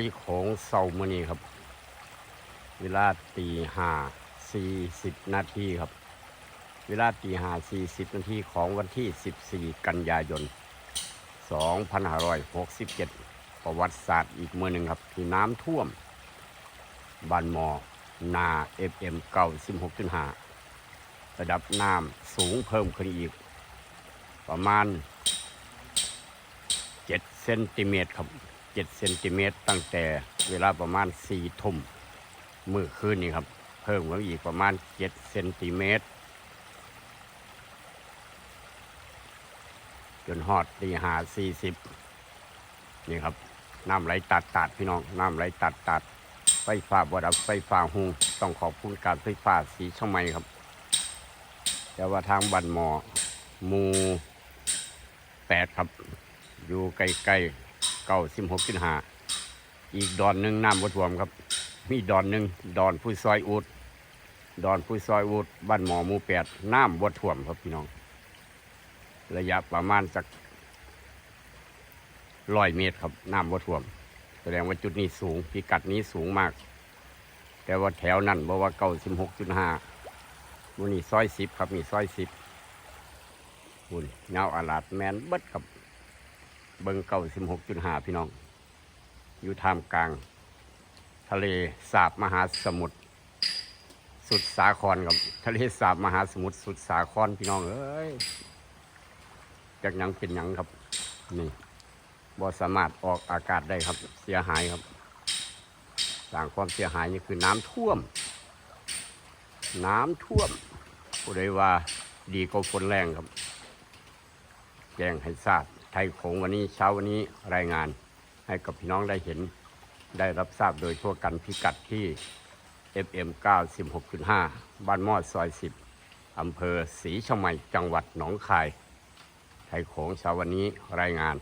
ยโของเศร้ามือนี้ครับ เวลาตีห้าสี่สิบนาทีครับ เวลาตีห้าสี่สิบนาทีของวันที่สิบสี่กันยายนสองพันห้าร้อยหกสิบเจ็ดประวัติศาสตร์อีกมือหนึ่งครับ ที่น้ำท่วมบ้านหมอนาเอฟเอ็มเก้าสิบหกจุดห้าระดับน้ำสูงเพิ่มขึ้นอีก ประมาณเจ็ดเซนติเมตรครับ เจ็ดเซนติเมตรตั้งแต่เวลาประมาณสี่ทุ่มมือคืนนี้ครับ เพิ่มขึ้อีกประมาณเจ็ดเซนติเมตรจนฮอดตีหาสี่สิบนี่ครับน้ำไหลตัดตัดพี่น้องน้ำไหลตัดตัดไฟฟ้าบดับไฟฟ้าหุงต้องขอบคุณการไฟฟ้าสีช่องไม้ครับ แต่ว่าทางบันหมอมูแปดครับ อยู่ใกล้ๆ เก้าสิบหกจุดห้าอีกดอนหนึ่งน้ำบท่วมครับ มีดอนหนึ่งดอนผู้ซอยอูดดอนผู้ซอยอูดบ้านหมอหมูแปดน้ำบท่วมครับพี่น้อง ระยะประมาณสักร้อยเมตรครับน้ำบท่วม แสดงว่าจุดนี้สูงพิกัดนี้สูงมาก แต่ว่าแถวนั้นบอกว่าเก้าสิบหกจุดห้ามันนี่ซอยสิบครับนี่ซอยสิบคุณเงาอาลาดแมนเบิดครับ เบิงเก้าสิบหกจุดห้าพี่น้อง อยู่ท่ามกลาง ทะเลสาบมหาสมุทรสุดสาครครับทะเลสาบมหาสมุทรสุดสาครพี่น้องเอ้ยจากหยังเป็นหยังครับ นี่บ่สามารถออกอากาศได้ครับ เสียหายครับสร้างความเสียหายนี่คือน้ำท่วม น้ำท่วมผู้ใดว่าดีกว่าฝนแรงครับ แจ้งให้ทราบ ไทยโขงวันนี้เช้าวันนี้รายงานให้กับพี่น้องได้เห็นได้รับทราบโดยทั่วกันพิกัดที่ FM 96.5 บ้านมอดซอย 10 อำเภอศรีชะไหมจังหวัดหนองคาย ไทยโขงเช้าวันนี้รายงาน